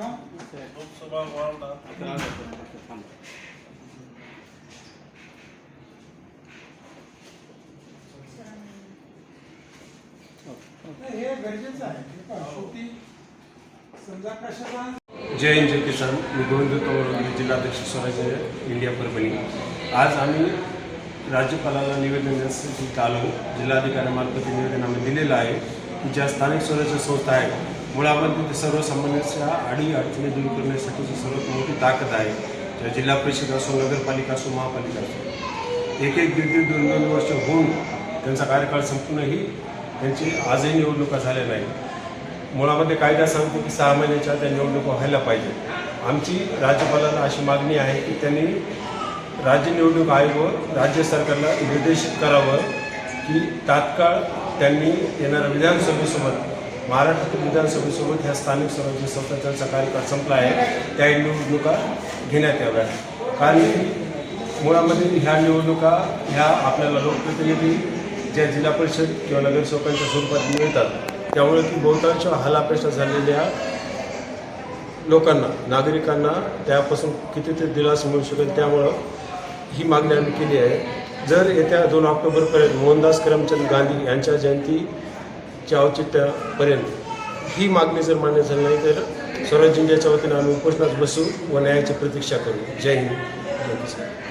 हा? हे जय हिंद, जय किसान। मी गोविंद तोवर जिल्हाध्यक्ष स्वराज्य इंडिया परभणी. आज आम्ही राज्यपालाला निवेदन देण्यासाठी आलो. हे निवेदन आम्ही दिलेलं आहे. की ज्या स्थानिक स्वराज्य संस्था आहेत मुळामध्ये ते सर्वसामान्यांच्या अडी अडचणी दूर करण्यासाठीची सर्वात मोठी ताकद आहे ज्या जिल्हा परिषद असो नगरपालिका असो महापालिका असो एक एक दीड दीड दोन दोन वर्ष होऊन त्यांचा कार्यकाळ संपूर्णही त्यांची आजही निवडणुका झाल्या नाही मुळामध्ये कायदा सांगतो की सहा महिन्याच्या त्या निवडणुका व्हायला पाहिजे आमची राज्यपालाला अशी मागणी आहे की त्यांनी राज्य निवडणूक आयोग राज्य सरकारला निर्देशित करावं की तात्काळ त्यांनी येणाऱ्या विधानसभेसोबत महाराष्ट्रातील विधानसभेसोबत ह्या स्थानिक स्वराज्य संस्थांचा कार्यकाळ संपला आहे त्या निवडणुका घेण्यात याव्या कारण मुळामध्ये ह्या निवडणुका ह्या आपल्याला लोकप्रतिनिधी ज्या जिल्हा परिषद किंवा नगरसेवकांच्या स्वरूपात मिळतात त्यामुळे की बहुतांश हालापेशा झालेल्या लोकांना नागरिकांना त्यापासून कितीतरी दिलास मिळू शकेल त्यामुळं ही मागणी आम्ही केली आहे. जर येत्या दोन ऑक्टोबरपर्यंत मोहनदास करमचंद गांधी यांच्या जयंतीच्या औचित्यापर्यंत ही मागणी जर मान्य झाली नाही तर स्वराज इंडियाच्या वतीनं आम्ही उपोषणात बसू व न्यायाची प्रतीक्षा करू. जय हिंद.